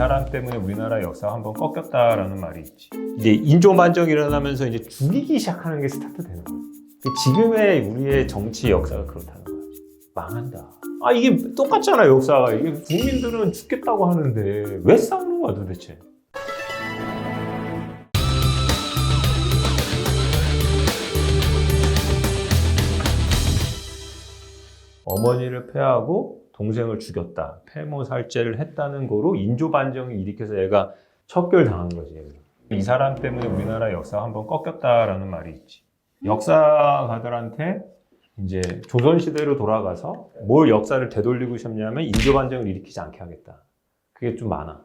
사람 때문에 우리나라 역사가 한번 꺾였다라는 말이 있지. 이제 인종 반정이 일어나면서 이제 죽이기 시작하는 게 스타트 되는 거야. 지금의 우리의 정치 역사가 그렇다는 거야. 망한다. 아 이게 똑같잖아 역사가. 이게 국민들은 죽겠다고 하는데 왜 싸우는 거야 도대체? 어머니를 패하고 동생을 죽였다. 폐모 살제를 했다는 거로 인조 반정이 일으켜서 얘가 척결 당한 거지. 이 사람 때문에 우리나라 역사가 한번 꺾였다라는 말이 있지. 역사가들한테 이제 조선 시대로 돌아가서 뭘 역사를 되돌리고 싶냐면 인조 반정을 일으키지 않게 하겠다. 그게 좀 많아.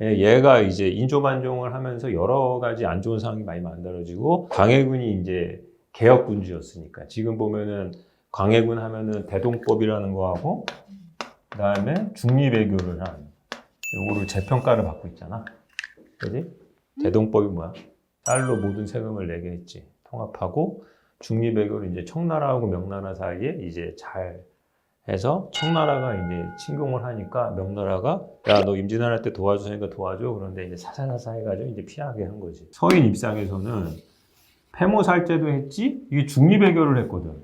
예, 얘가 이제 인조 반정을 하면서 여러 가지 안 좋은 상황이 많이 만들어지고 광해군이 이제 개혁군주였으니까 지금 보면은 광해군 하면은 대동법이라는 거하고 그 다음에 중립외교를 한 요거를 재평가를 받고 있잖아. 그지? 대동법이 뭐야? 딸로 모든 세금을 내게 했지. 통합하고 중립외교를 이제 청나라하고 명나라 사이에 이제 잘 해서 청나라가 이제 침공을 하니까 명나라가 야 너 임진왜란 때 도와주니까 도와줘 그런데 이제 사사사사 해가지고 이제 피하게 한 거지. 서인 입장에서는 폐모살제도 했지 이게 중립외교를 했거든.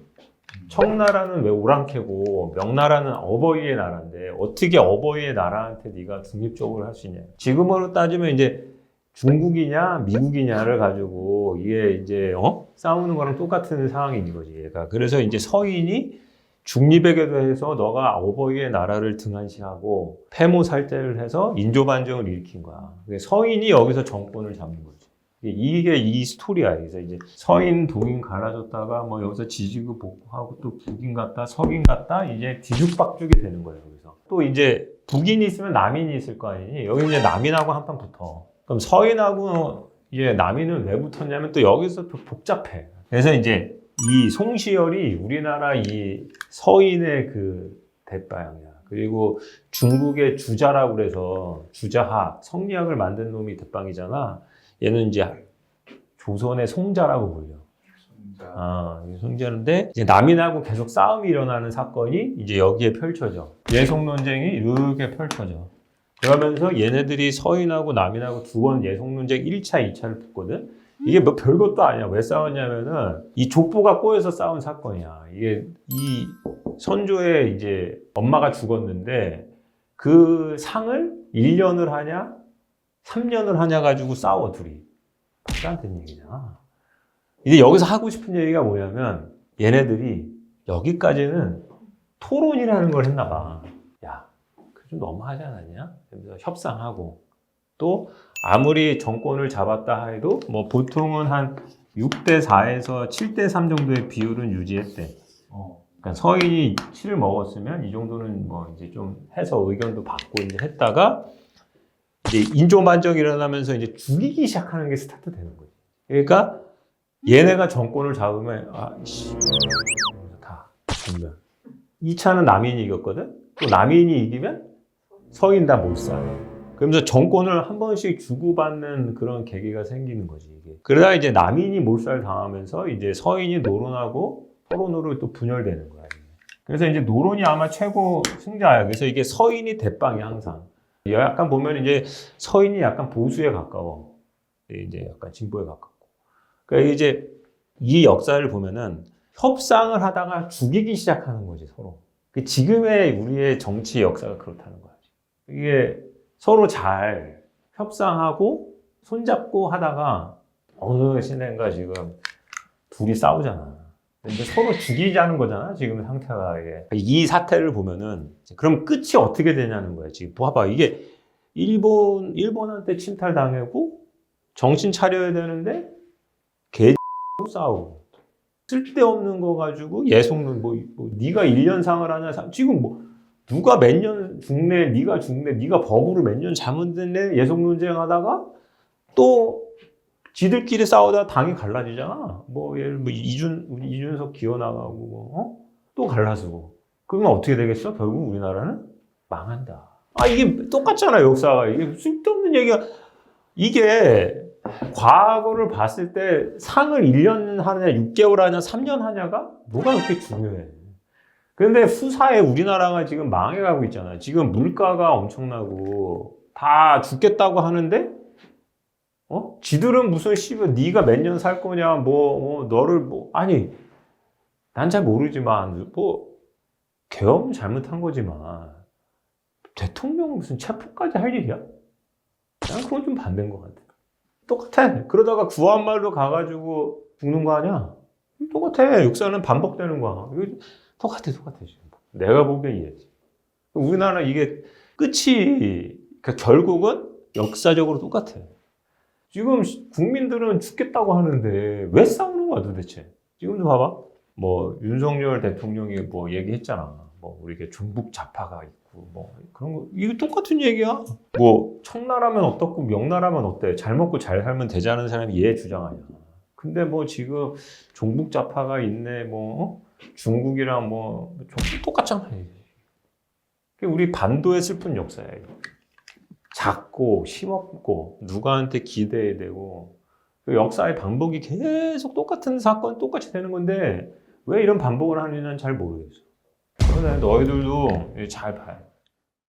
청나라는 왜 오랑캐고 명나라는 어버이의 나라인데 어떻게 어버이의 나라한테 네가 중립적으로 할 수 있냐? 지금으로 따지면 이제 중국이냐 미국이냐를 가지고 이게 이제 어? 싸우는 거랑 똑같은 상황인 거지 얘가. 그래서 이제 서인이 중립에게도 해서 너가 어버이의 나라를 등한시하고 폐모살제를 해서 인조 반정을 일으킨 거야. 서인이 여기서 정권을 잡는 거지. 이게 이 스토리야. 그래서 이제 서인 동인 갈라졌다가 뭐 여기서 지지고 복구하고 또 북인 갔다 서인 갔다 이제 뒤죽박죽이 되는 거예요. 여기서 또 이제 북인이 있으면 남인이 있을 거 아니니 여기 이제 남인하고 한판 붙어. 그럼 서인하고 이제 남인은 왜 붙었냐면 또 여기서 또 복잡해. 그래서 이제 이 송시열이 우리나라 이 서인의 그 대빠양이야. 그리고 중국의 주자라고 그래서 주자학, 성리학을 만든 놈이 대빵이잖아. 얘는 이제 조선의 송자라고 불려. 아, 이 송자인데 이제 남인하고 계속 싸움이 일어나는 사건이 이제 여기에 펼쳐져. 예속 논쟁이 이렇게 펼쳐져. 그러면서 얘네들이 서인하고 남인하고 두 번 예속 논쟁 1차, 2차를 붙거든. 이게 뭐 별것도 아니야. 왜 싸웠냐면은 이 족보가 꼬여서 싸운 사건이야. 이게 이 선조의 이제 엄마가 죽었는데 그 상을 1년을 하냐, 3년을 하냐 가지고 싸워 둘이. 말도 안 되는 얘기잖아. 이제 여기서 하고 싶은 얘기가 뭐냐면 얘네들이 여기까지는 토론이라는 걸 했나 봐. 야, 그좀 너무 하지 않았냐? 그래서 협상하고 또 아무리 정권을 잡았다 해도 뭐 보통은 한 6대 4에서 7대 3 정도의 비율은 유지했대. 어. 그러니까 서인이 치를 먹었으면 이 정도는 뭐 이제 좀 해서 의견도 받고 이제 했다가 이제 인종 반정이 일어나면서 이제 죽이기 시작하는 게 스타트 되는 거지. 그러니까 얘네가 정권을 잡으면 아, 씨, 다 정면. 2차는 남인이 이겼거든. 또 남인이 이기면 서인 다 몰살. 그러면서 정권을 한 번씩 주고받는 그런 계기가 생기는 거지 이게. 그러다 이제 남인이 몰살 당하면서 이제 서인이 노론하고 토론으로 또 분열되는 거야. 그래서 이제 노론이 아마 최고 승자야. 그래서 이게 서인이 대빵이 항상. 약간 보면 이제 서인이 약간 보수에 가까워. 이제 약간 진보에 가깝고. 그러니까 이제 이 역사를 보면은 협상을 하다가 죽이기 시작하는 거지 서로. 그 지금의 우리의 정치 역사가 그렇다는 거야. 이게 서로 잘 협상하고 손잡고 하다가 어느 시대인가 지금 둘이 싸우잖아. 근데 서로 죽이자는 거잖아 지금 상태가 이게. 이 사태를 보면은 그럼 끝이 어떻게 되냐는 거야 지금. 봐봐 이게 일본 일본한테 침탈 당하고 정신 차려야 되는데 개 싸우고 쓸데없는 거 가지고 예속론 뭐, 뭐 네가 1년 상을 하냐 사- 지금 뭐 누가 몇 년 죽네 네가 죽네 네가 법으로 몇 년 잘못됐네 예속 논쟁하다가 또 지들끼리 싸우다 당이 갈라지잖아. 뭐 예를 뭐 이준 이준석 기어 나가고 뭐, 어? 또 갈라지고. 그러면 어떻게 되겠어? 결국 우리나라는? 망한다. 아 이게 똑같잖아 역사가. 이게 쓸데없는 얘기가. 이게 과거를 봤을 때 상을 1년 하느냐 6개월 하냐 3년 하냐가 뭐가 그렇게 중요해? 근데 후사에 우리나라가 지금 망해가고 있잖아요. 지금 물가가 엄청나고 다 죽겠다고 하는데 어? 지들은 무슨 씨발 네가 몇 년 살 거냐 뭐 어, 너를 뭐 아니 난 잘 모르지만 뭐 계엄 잘못한 거지만 대통령 무슨 체포까지 할 일이야? 난 그건 좀 반대인 것 같아. 똑같아. 그러다가 구한말로 가가지고 죽는 거 아니야? 똑같아. 역사는 반복되는 거야. 똑같아, 똑같아 지금. 내가 보기엔 이해지. 우리나라 이게 끝이 그러니까 결국은 역사적으로 똑같아. 지금 국민들은 죽겠다고 하는데 왜 싸우는 거야 도대체? 지금도 봐봐. 뭐 윤석열 대통령이 뭐 얘기했잖아. 뭐 우리게 중북 좌파가 있고 뭐 그런 거 이거 똑같은 얘기야. 뭐 청나라면 어떻고 명나라면 어때? 잘 먹고 잘 살면 되자는 사람이 얘 주장하냐. 근데 뭐 지금 종북 좌파가 있네 뭐 어? 중국이랑 뭐 종- 똑같잖아. 우리 반도의 슬픈 역사야. 이거. 작고 힘없고 누구한테 기대야 되고 그 역사의 반복이 계속 똑같은 사건 똑같이 되는 건데 왜 이런 반복을 하는지는 잘 모르겠어. 그러네 너희들도 잘 봐요.